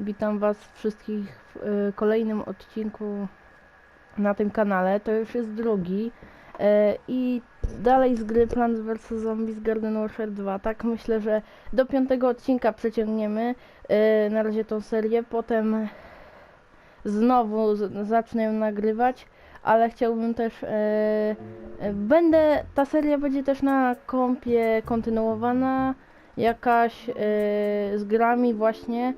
Witam Was wszystkich w y, kolejnym odcinku na tym kanale. To już jest drugi. E, I dalej z gry Plants vs. Zombies Garden Warfare 2. Tak myślę, że do piątego odcinka przeciągniemy e, na razie tą serię. Potem znowu zacznę ją nagrywać, ale chciałbym też. Będę. Ta seria będzie też na kompie kontynuowana. Jakaś z grami właśnie,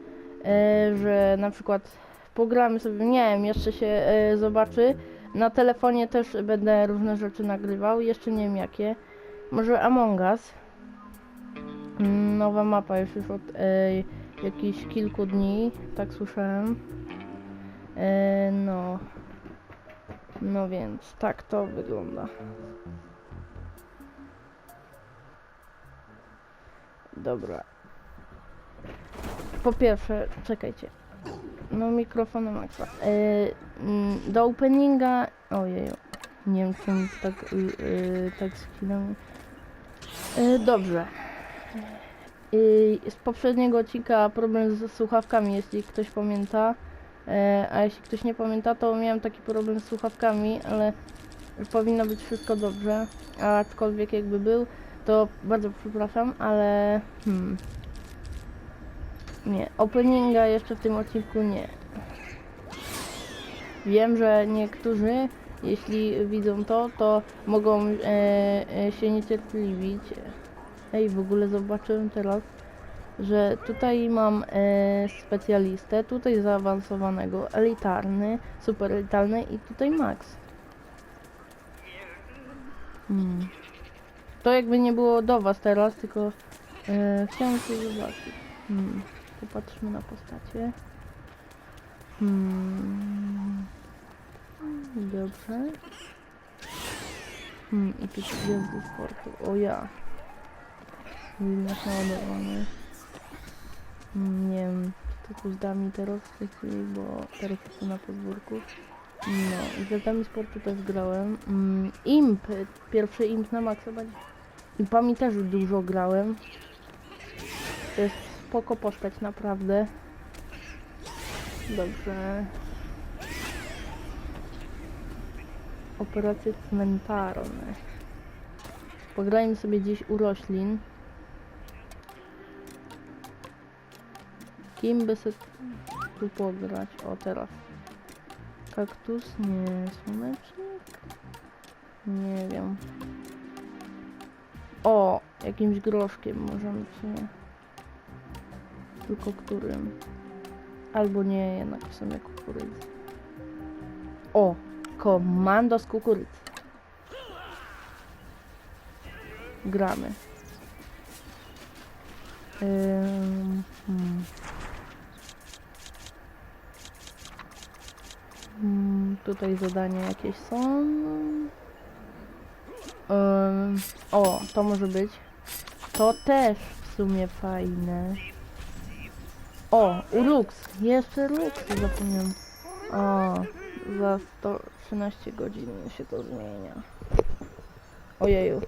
że na przykład pogramy sobie, nie wiem, jeszcze się e, zobaczy. Na telefonie też będę różne rzeczy nagrywał, jeszcze nie wiem jakie. Może Among Us. Mm, Nowa mapa już już od e, jakichś kilku dni, tak słyszałem. E, no. No więc tak to wygląda. Dobra. Po pierwsze, czekajcie. No mikrofon maksa. E, mm, do openinga... Ojej. Nie wiem czemu tak, y, y, tak skinąłem. E, dobrze. Y, z poprzedniego odcinka problem z słuchawkami, jeśli ktoś pamięta. E, a jeśli ktoś nie pamięta, to miałem taki problem z słuchawkami, ale powinno być wszystko dobrze. A aczkolwiek jakby był, to bardzo przepraszam, ale hmm. Nie, openinga jeszcze w tym odcinku nie. Wiem, że niektórzy, jeśli widzą to, to mogą e, e, się niecierpliwić. Ej, w ogóle zobaczyłem teraz, że tutaj mam e, specjalistę, tutaj zaawansowanego, elitarny, super elitarny i tutaj max. Hmm. To jakby nie było do was teraz, tylko e, chciałem się zobaczyć. Hmm. Popatrzmy na postacie. Hmm. Dobrze. Hmm, i tu gwiazdy sportu. O ja. Wymiar naładowany. Hmm, nie wiem, czy to coś da mi teraz w tej chwili, bo teraz jestem na podwórku. No, i gwiazdami sportu też grałem. Mm, imp, pierwszy imp na maksa będzie. Impami też dużo grałem. To jest spoko postać, naprawdę. Dobrze. Operacje cmentarne. Pograjmy sobie gdzieś u roślin. Kim by se tu pograć? O, teraz. Kaktus? Nie. Słonecznik? Nie wiem. O! Jakimś groszkiem możemy w sumie. Tylko którym? Albo nie, jednak w sumie kukurydzy. O! Komando z kukurydzy. Gramy. Hmm. Mm, tutaj zadania jakieś są. O, to może być. To też w sumie fajne. O, Lux. Jeszcze Lux zapomniałem. O, za 113 godzin się to zmienia. Ojeju.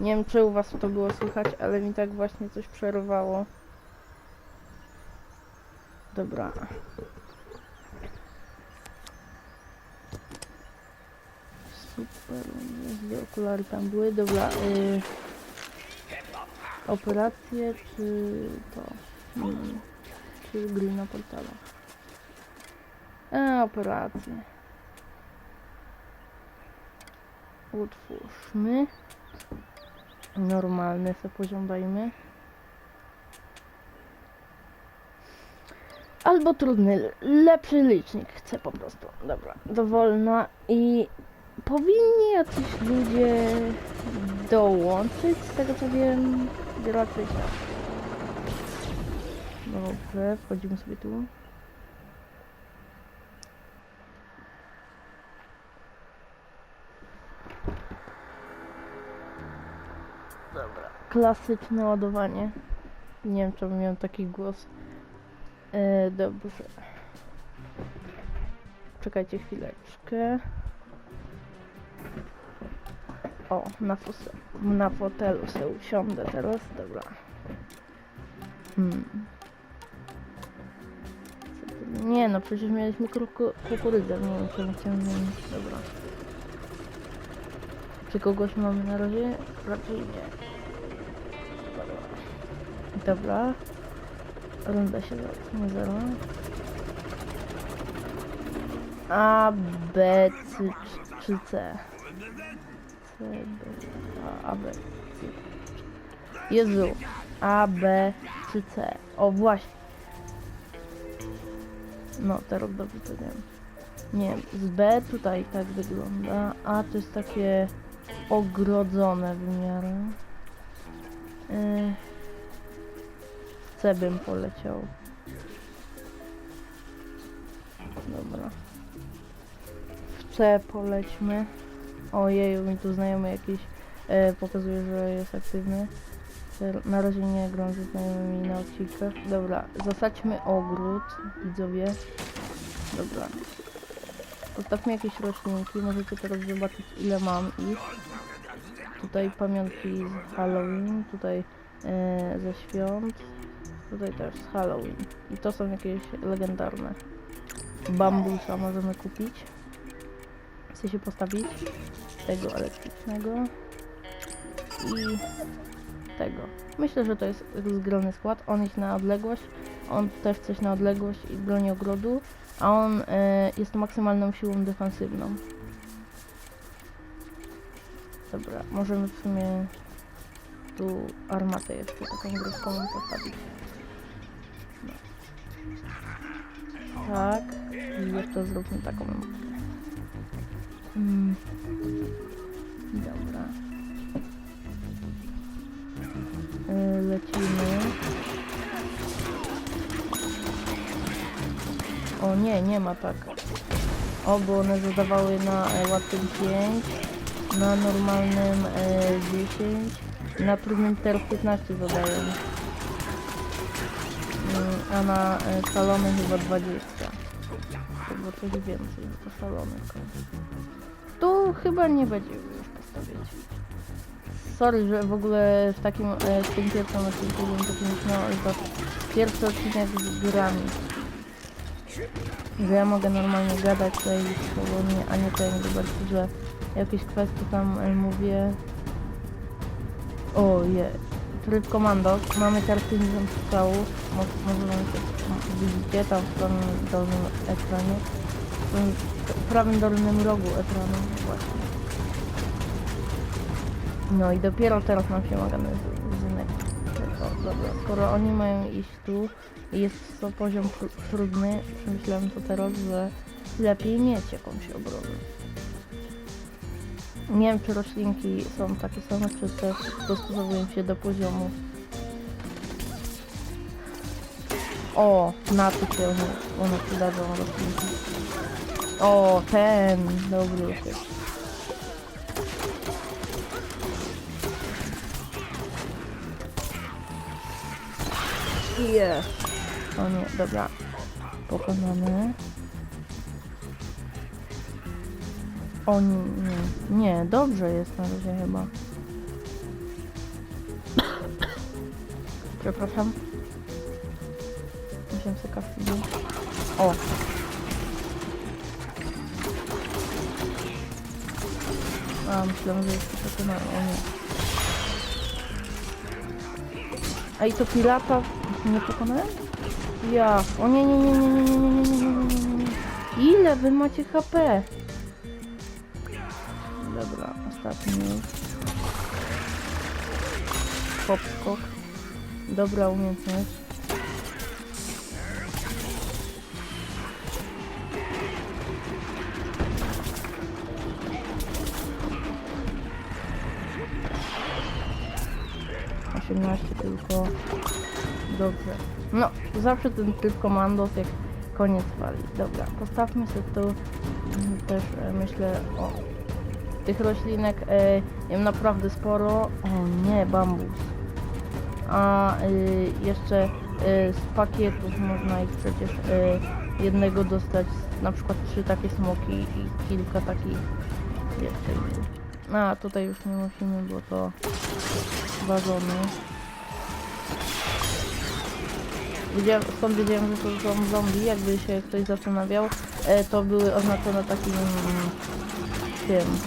Nie wiem, czy u was to było słychać, ale mi tak właśnie coś przerwało. Dobra. Super, gdzie okulary tam były? Dobra, y... Operacje czy to? Hmm. Czy gry na portalach? E, operacje. Utwórzmy. Normalny sobie poziom dajmy. Albo trudny, lepszy licznik chcę po prostu. Dobra, dowolna i powinni jacyś ludzie dołączyć, z tego co wiem, raczej tak. Dobrze, wchodzimy sobie tu. Dobra. Klasyczne ładowanie. Nie wiem, czemu miałem taki głos. E, dobrze. Czekajcie chwileczkę. O, na, fos- na fotelu sobie usiądę teraz, dobra. Hmm. No, przecież mieliśmy kuku- kukurydzę, nie wiem czemu chciałem zmienić. Dobra. Czy kogoś mamy na razie? Raczej nie. Dobra. Runda się nie zero. A, B, C, czy C? C, B, A, A, B, C. Jezu. A, B, czy C? O, właśnie. No, teraz dobrze to wiem. Nie, z B tutaj tak wygląda, a to jest takie ogrodzone w miarę. Yy, C bym poleciał. Dobra. W C polećmy. Ojeju, mi tu znajomy jakiś e, pokazuje, że jest aktywny. Na razie nie gram ze znajomymi na odcinkach. Dobra, zasadźmy ogród, widzowie. Dobra. Postawmy jakieś roślinki, możecie teraz zobaczyć ile mam ich. Tutaj pamiątki z Halloween, tutaj e, ze świąt, tutaj też z Halloween. I to są jakieś legendarne. Bambusa możemy kupić. Chce się postawić tego elektrycznego i tego. Myślę, że to jest zgrany skład. On jest na odległość, on też coś na odległość i broni ogrodu, a on e, jest maksymalną siłą defensywną. Dobra, możemy w sumie tu armatę jeszcze taką groską postawić. No. Tak, i jeszcze zróbmy taką. Mm. Dobra. Lecimy. O nie, nie ma tak. O, bo one zadawały na e, łatwym 5, na normalnym e, 10, na trudnym teraz 15 zadają. Mm, a na e, szalonym chyba 20. Chyba coś więcej, to szalony. Tu chyba nie będzie już postawić. Sorry, że w ogóle w takim, e, w tym pierwszym odcinku bym taki śmiał, ale to pierwszy odcinek z grami. Że ja mogę normalnie gadać tutaj swobodnie, a nie tak zobaczyć, że jakieś kwestie tam e, mówię. O je, tryb komando. Mamy teraz 50 strzałów. Mo- Może się widzicie tam w dolnym ekranie. W prawym dolnym rogu ekranu właśnie. No i dopiero teraz nam się magazynek. O, dobra, skoro oni mają iść tu i jest to poziom tr- trudny, myślałem to teraz, że lepiej mieć jakąś obronę. Nie wiem, czy roślinki są takie same, czy też dostosowują się do poziomu. O, na to się one przydadzą roślinki. O, ten, dobry jest. Jest. O nie, dobra. Pokonany. O nie, nie, dobrze jest na razie chyba. Przepraszam. Musiałem sobie wziąć. O! A, myślałem, że jest to pokonany. O nie. A i to pirata nie pokonałem? Ja. O nie, nie, nie, nie, nie, nie, nie, nie, nie, nie, nie, nie. Ile wy macie HP? Dobra, ostatni. Hop, skok. Dobra umiejętność. Osiemnaście tylko. Dobrze. No, zawsze ten tryb komandos jak koniec wali. Dobra, postawmy sobie tu mm, też e, myślę o tych roślinek e, wiem naprawdę sporo. O nie, bambus. A y, jeszcze y, z pakietów można ich przecież y, jednego dostać, na przykład trzy takie smoki i kilka takich jeszcze innych. A tutaj już nie musimy, bo to wazony. wiedziałem, skąd wiedziałem, że to są zombie, jakby się ktoś zastanawiał, e, to były oznaczone takim mm, tym,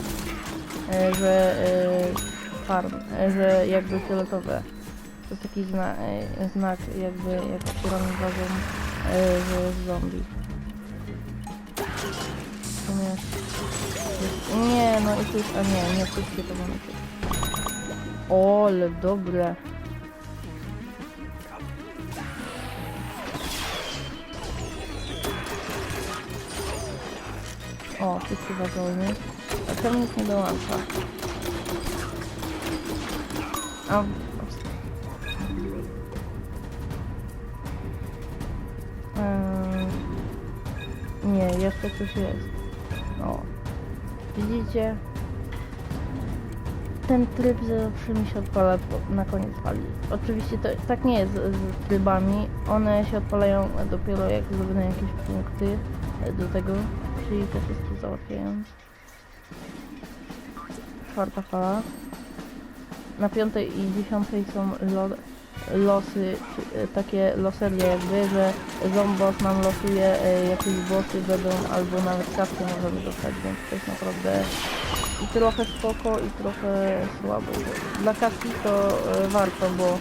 e, że e, farm, e, że jakby fioletowe. To taki zna, e, znak, jakby jak otwieramy wazon, e, że zombie. Jest- Nie, no i tu jest, a nie, nie wszystkie to mamy tu. O, ale dobre. O, wszyscy wagony. A czemu nic nie dołącza? A... Eee, nie, jeszcze coś jest. O. Widzicie? Ten tryb zawsze mi się odpala na koniec fali. Oczywiście to tak nie jest z, trybami. One się odpalają dopiero jak zdobędę jakieś punkty do tego, czyli te wszystkie załatwiają. Czwarta fala. Na piątej i dziesiątej są lo, losy, e, takie loserie jakby, że Zombos nam losuje e, jakieś bossy będą, albo nawet kaskę możemy dostać, więc to jest naprawdę i trochę spoko i trochę słabo. Dla kaski to e, warto, bo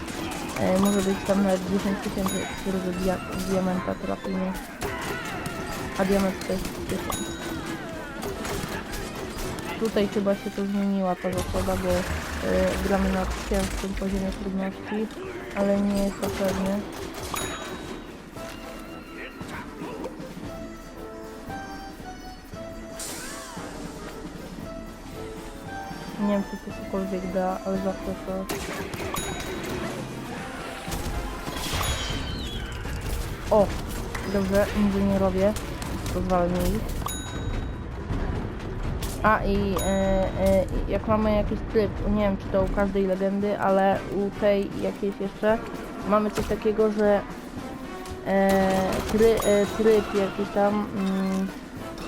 może być tam nawet 10 tysięcy, dia diamenta trafimy. A diament to jest 1000. Tutaj chyba się to zmieniła ta zasada, bo gramy na ciężkim poziomie trudności, ale nie jest to pewne. Nie wiem, czy to cokolwiek da, ale zawsze to... O! Dobrze, nic nie robię. Pozwalam jej. A i e, e, jak mamy jakiś tryb, nie wiem czy to u każdej legendy, ale u tej jakiejś jeszcze mamy coś takiego, że e, try, e, tryb jakiś tam mm,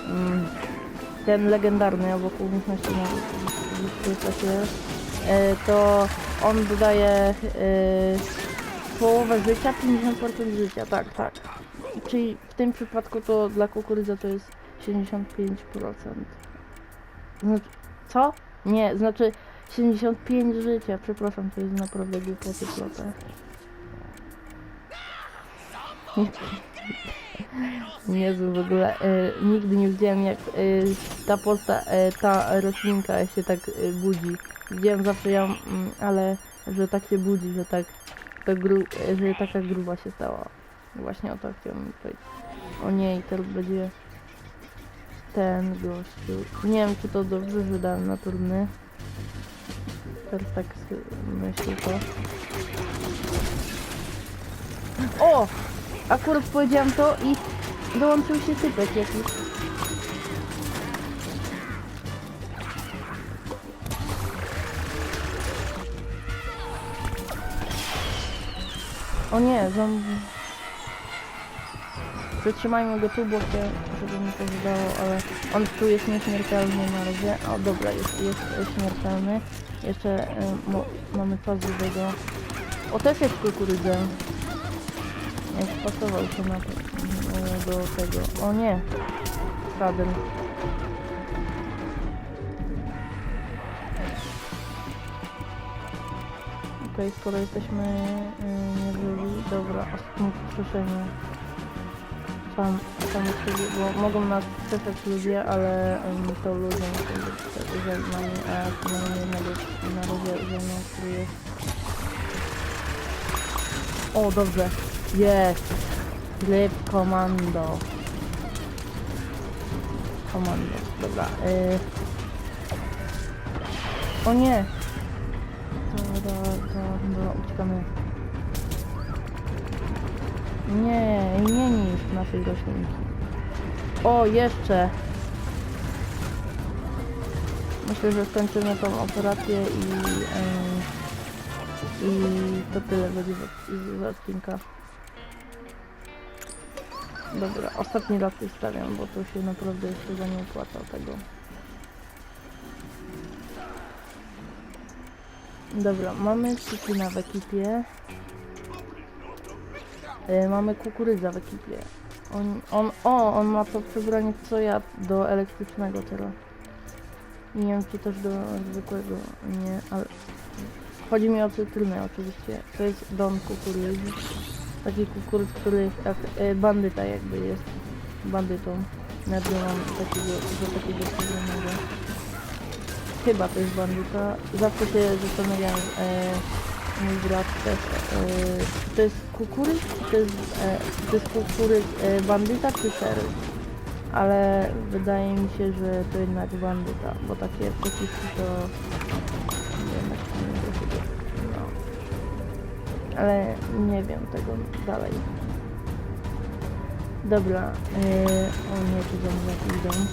mm, ten legendarny obok umiejętności e, to on dodaje e, połowę życia, 50% życia, tak, tak. Czyli w tym przypadku to dla kukurydza to jest 75%. Znaczy, co? Nie, znaczy 75 życia, przepraszam, to jest naprawdę głupoty plotę. Jezu, w ogóle e, nigdy nie widziałem jak e, ta posta, e, ta roślinka się tak e, budzi. Widziałem zawsze ją, mm, ale że tak się budzi, że tak, to gru, e, że taka gruba się stała. Właśnie o to chciałem powiedzieć. O nie, i teraz będzie ten gościu. Nie wiem, czy to dobrze, że dałem na turny. Teraz tak myślę to. O! Akurat powiedziałam to i dołączył się typek jakiś. O nie, zombie. Przytrzymajmy go tu, bo chcę, żeby mi to wydało, ale on tu jest nieśmiertelny na razie. O dobra, jest, jest śmiertelny. Jeszcze y, mo, mamy puzzle do go. O, też jest kukurydza. Jak pasował się na y, do tego. O nie! Sadel. Okej, skoro jesteśmy y, nie byli, dobra, ostatnie wskrzeszenie. Sam, sam bo mogą nas wskrzeszać ludzie, ale um, to ludzie muszą być ze nami, a mam jednego na razie ze mną, który jest... O, dobrze. Jest! Tryb komando. Komando, dobra. Y... O nie! Dobra, dobra, uciekamy. Nie, nie niszcz naszej roślinki. O, jeszcze! Myślę, że skończymy tą operację i... em, I to tyle będzie z, odcinka. Dobra, ostatni raz już stawiam, bo to się naprawdę jeszcze za nie opłaca tego. Dobra, mamy Cikina w ekipie. E, mamy kukurydza w ekipie. On, on, o, on ma to przebranie co ja do elektrycznego teraz. Nie wiem czy też do zwykłego, nie, ale chodzi mi o cytrynę oczywiście. To jest don kukurydzy. Taki kukurydz, który jest jak e, bandyta jakby jest bandytą. Nagle mam takiego, do takiego przebranego. Chyba to jest bandyta. Zawsze się zastanawiam, e, mój brat też, e, czy to jest kukurydz, czy to jest, e, czy to jest kukurydz e, bandyta, czy szeryf. Ale wydaje mi się, że to jednak bandyta, bo takie przepiski to jednak nie do siebie. No. Ale nie wiem tego dalej. Dobra, yy, o nie, tu za mną idą.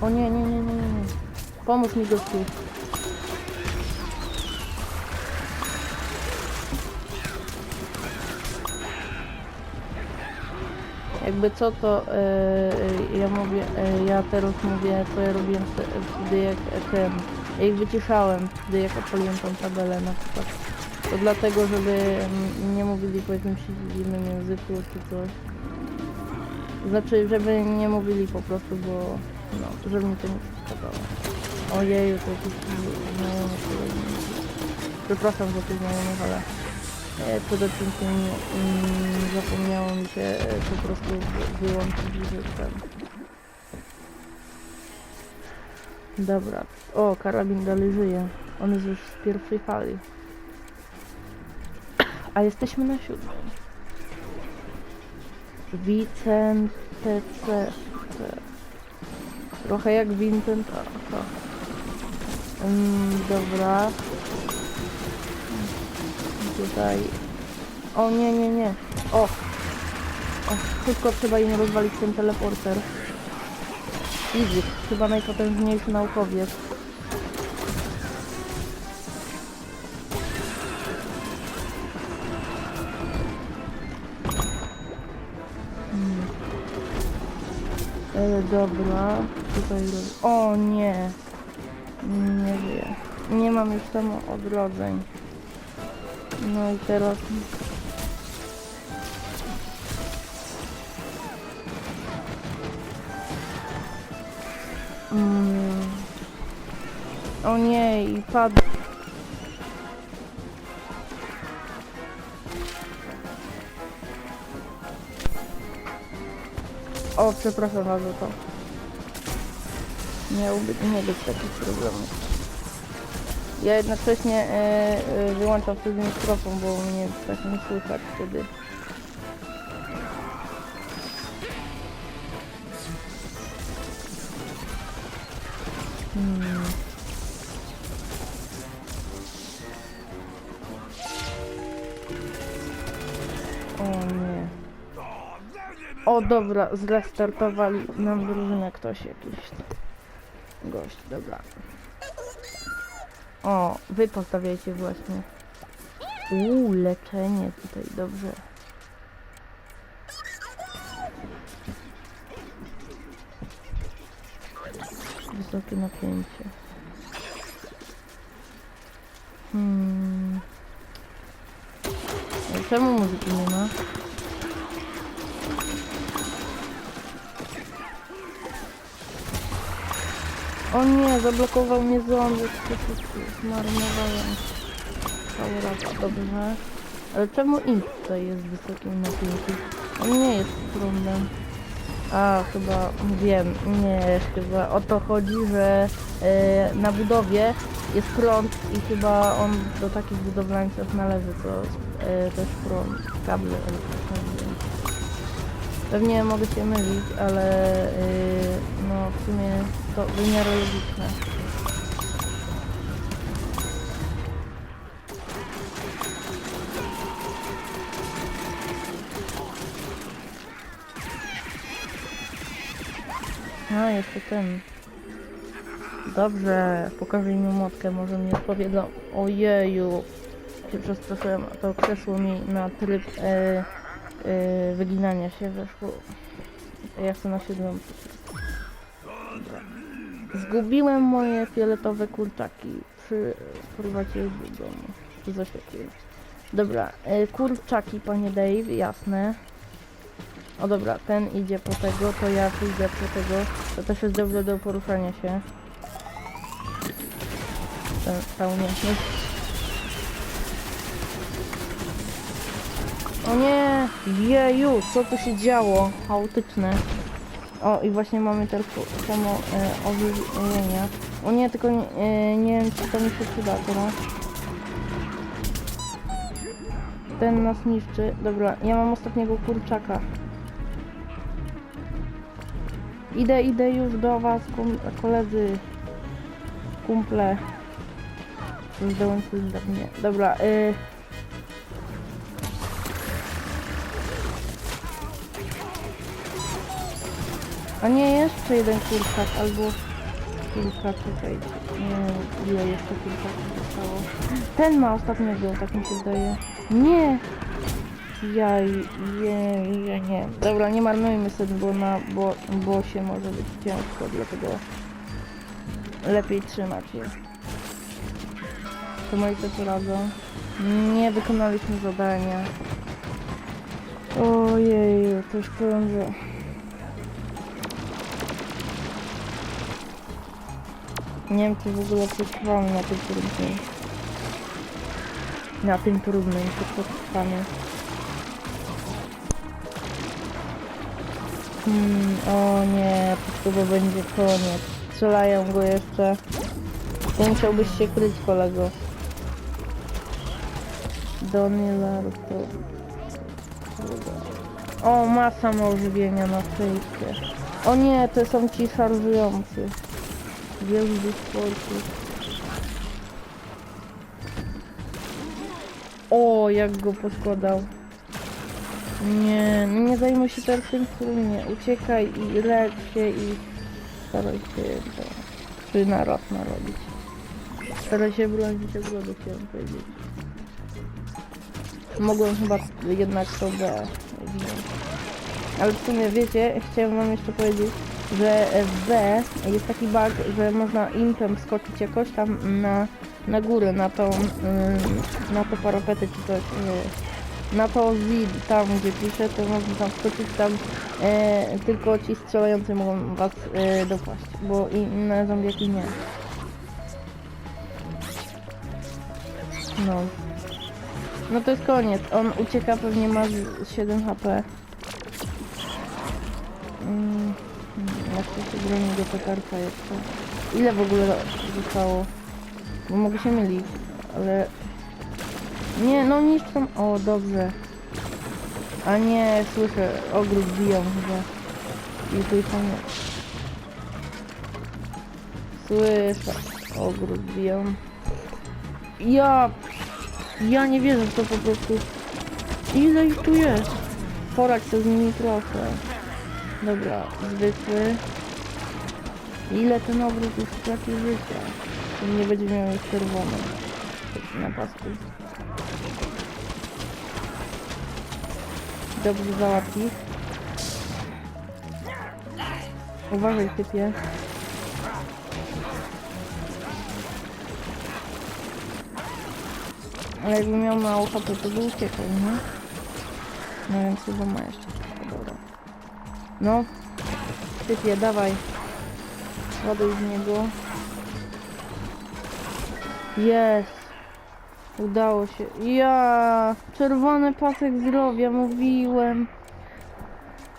O nie, nie, nie, nie, nie. Pomóż mi gościu. Jakby co to yy, ja mówię, yy, ja teraz mówię co ja robiłem wte- wtedy jak e, ten, jak wyciszałem, wtedy jak odpaliłem tą tabelę na przykład. To dlatego, żeby nie mówili po jakimś dziwnym języku czy coś. Znaczy, żeby nie mówili po prostu, bo no, żeby mi to nie przeszkadzało. Ojeju, to jakiś znajomy kolejny. Przepraszam za tych znajomych, ale e, przed odcinkiem mm, zapomniało mi się e, po prostu wy- wyłączyć że ten. Dobra. O, karabin dalej żyje. On jest już z pierwszej fali. A jesteśmy na siódmym. Vicent TC. Trochę jak Vincent. Aha. Mm, dobra. Tutaj. O nie, nie, nie. O! o szybko trzeba im rozwalić ten teleporter. Fizyk, chyba najpotężniejszy naukowiec. Hmm. E, dobra, tutaj roz... O nie! Nie wiem. Nie mam już tam odrodzeń. No i teraz... Mm. O nie, i padł. O, przepraszam bardzo to. Miałby nie być takich problemów. Ja jednocześnie e, wyłączam wtedy mikrofon, bo mnie tak nie słychać wtedy. Hmm. O nie. O dobra, zrestartowali nam drużynę ktoś jakiś. Gość, dobra. O, wy postawiajcie właśnie. Uuu, leczenie tutaj, dobrze. Wysokie napięcie. Hmm. Czemu muzyki nie ma? O nie, zablokował mnie zombie, zmarnowałem. Dobra, dobrze. Ale czemu int tutaj jest wysokim napięciem? On nie jest prądem. A, chyba wiem, nie, chyba o to chodzi, że e, na budowie jest prąd i chyba on do takich budowlańców należy, to e, też prąd, kable elektryczne. Pewnie mogę się mylić, ale e, no w sumie to w miarę logiczne. A, jeszcze ten. Dobrze, pokażę im motkę, może mi odpowiedzą. Ojeju, się przestraszyłem, to przeszło mi na tryb e, e, wyginania się weszło. Ja chcę na. Zgubiłem moje fioletowe kurczaki. przy porwacie do domu. Coś takiego. Dobra, e, kurczaki, panie Dave, jasne. O dobra, ten idzie po tego, to ja pójdę po tego. To też jest dobre do poruszania się. Ten, ta umiejętność. O nie! Jeju, co tu się działo? Chaotyczne. O, i właśnie mamy po- samo e, ożywienia. O nie, tylko nie, e, nie wiem, czy to mi się przyda teraz. Ten nas niszczy. Dobra, ja mam ostatniego kurczaka. Idę, idę już do was, kum, koledzy. Kumple. Dołączyli do mnie. Dobra, y... A nie, jeszcze jeden kurczak, albo kilka, czekaj. Nie wiem, ile jeszcze kurczaków zostało. Ten ma ostatniego, tak mi się zdaje. Nie! Ja, je, ja nie. Dobra, nie marnujmy sobie, bo na bo, bo się może być ciężko, dlatego lepiej trzymać je. To moi co poradzą. Nie wykonaliśmy zadania. Ojej, to już powiem, że... Nie wiem, czy w ogóle przetrwamy na tym trudnym. Na tym trudnym, czy przetrwamy. Hmm, o nie, to chyba będzie koniec. Strzelają go jeszcze. Nie musiałbyś się kryć, kolego. Donny to... O, ma samo ożywienia na szczęście. O nie, to są ci szarżujący. Wielki sportu. O, jak go poskładał. Nie, nie zajmuj się teraz tym, który nie. Uciekaj i lecz się i staraj się to, czy naraz narobić. Staraj się bronić ogrodu, chciałem powiedzieć. Mogłem chyba jednak to B. Ale w sumie wiecie, chciałem wam jeszcze powiedzieć, że w B jest taki bug, że można impem skoczyć jakoś tam na, na górę, na tą, na to parapety czy coś, na to Z tam gdzie pisze, to można tam skoczyć tam, e, tylko ci strzelający mogą was e, dopaść, bo inne zombiaki nie. No. No to jest koniec, on ucieka, pewnie ma z 7 HP. Mm, to się broni do petarka jeszcze? Ile w ogóle zostało? Bo mogę się mylić, ale... Nie, no niż tam... O, dobrze. A nie, słyszę, ogród biją chyba. I tu są... Słyszę, ogród biją. Ja... Ja nie wierzę w to po prostu. Ile ich tu jest? Poradź sobie z nimi trochę. Dobra, zwykły. Ile ten obrót już straci życia? Nie będzie miał już czerwony. Na pasku. Dobrze załatwi. Uważaj typie. Ale jakby miał mało HP, to by uciekał, nie? No więc chyba ma jeszcze. No. Typie, dawaj. Ładuj z niego. Jest. Udało się. Ja! Czerwony pasek zdrowia, mówiłem.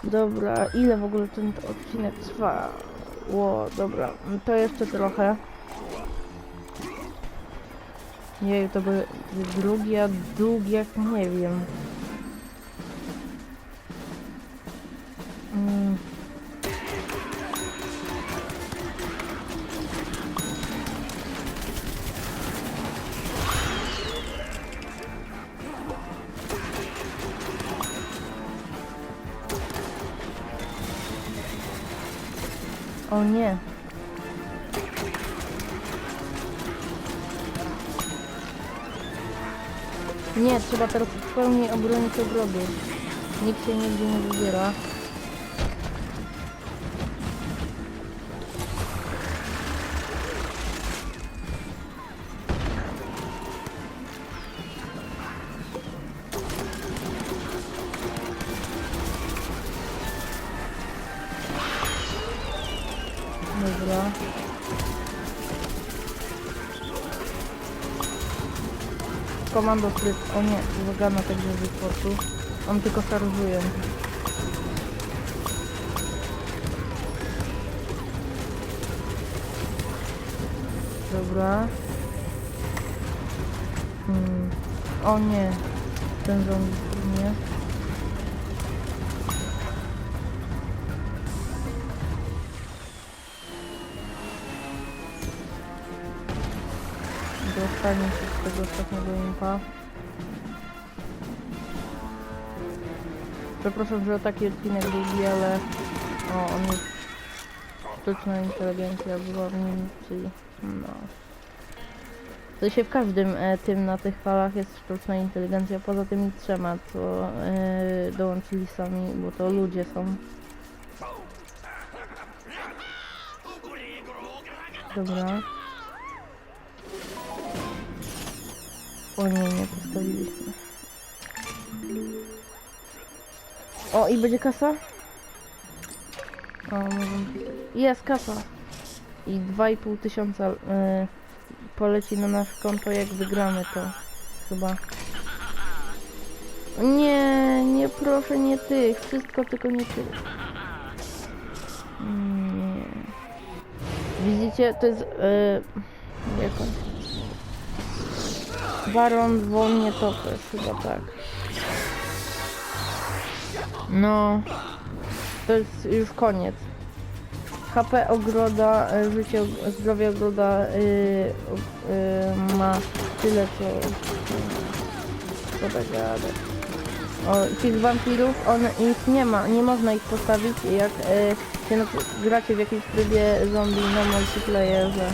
Dobra, ile w ogóle ten odcinek trwa? Ło, dobra, to jeszcze trochę. Nie, to by drugi, a długi jak nie wiem. O nie. Nie, trzeba teraz w pełni obronić ogrodu. Nikt się nigdzie nie wybiera. Komando kryt. O nie, uwaga na tego wypotu. On tylko szarżuje. Dobra. Hmm. O nie. Ten zombie nie. Dostanie z ostatniego impa. Przepraszam, że taki odcinek długi, ale o, on jest sztuczna inteligencja była w nim, czyli no. W w każdym e, tym na tych falach jest sztuczna inteligencja, poza tymi trzema, co e, dołączyli sami, bo to ludzie są. Dobra. O nie, nie postawiliśmy. O, i będzie kasa? O. Jest kasa! I 2,5 tysiąca y, poleci na nasze konto, jak wygramy to. Chyba. Nie, nie proszę, nie tych. Wszystko tylko nie tych. Nie. Widzicie, to jest... Y, jak on? Baron von Nietoperz, chyba tak. No, to jest już koniec. HP ogroda, e, życie, og- zdrowie ogroda y, y, ma tyle co... Co tak gadać. O, tych wampirów, on, ich nie ma, nie można ich postawić jak y, się na, gracie w jakimś trybie zombie na multiplayerze.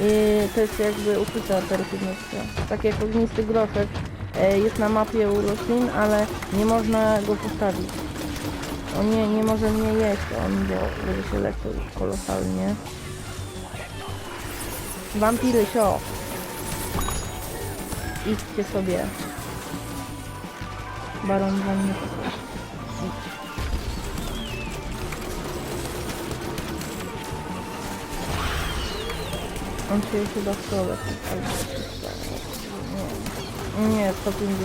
I to jest jakby ukryta perfidnocja. Tak jak ognisty groszek e, jest na mapie u roślin, ale nie można go postawić. On nie, nie może mnie jeść, on bo będzie się leczył kolosalnie. Wampiry, sio! Idźcie sobie. Baron wam nie On się chyba w stole albo się stało. Nie, nie, 150.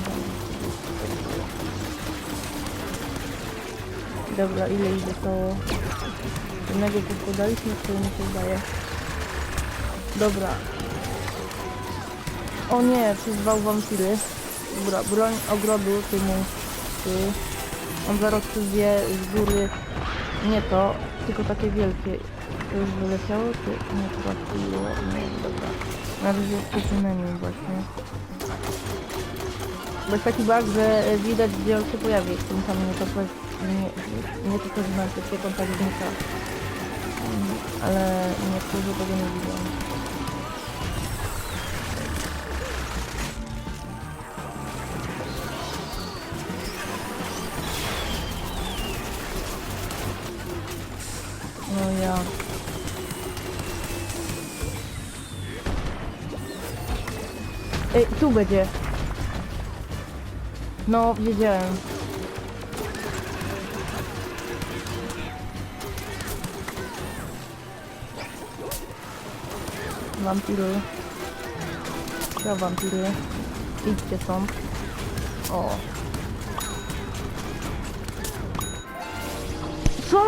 Dobra, ile ich zostało? Jednego podkładaliśmy, który mi się zdaje. Dobra. O nie, przyzwał wampiry. Dobra, broń ogrodu, ty mu, ty. On zaraz przyzwie z góry, nie to, tylko takie wielkie. To już wyleciało, czy nie trafiło? Nie, dobra. Na razie jest przynajmniej właśnie. Bo jest taki bug, że e, widać gdzie on się pojawi, tym samym nie to nie, nie tylko znaczy się Ale niektórzy tego nie widzą. Ej, tu będzie. No, wiedziałem. Wampiry. Ja wampiry. Idźcie stąd. O. Co?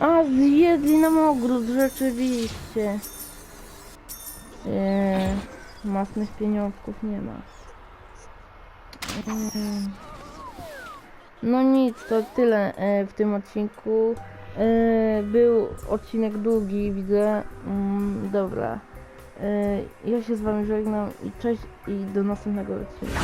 A, zjedli nam ogród, rzeczywiście. Eee, masnych pieniążków nie ma. No nic, to tyle e, w tym odcinku. E, Był odcinek długi, widzę. Mm, Dobra. E, Ja się z wami żegnam i cześć i do następnego odcinka.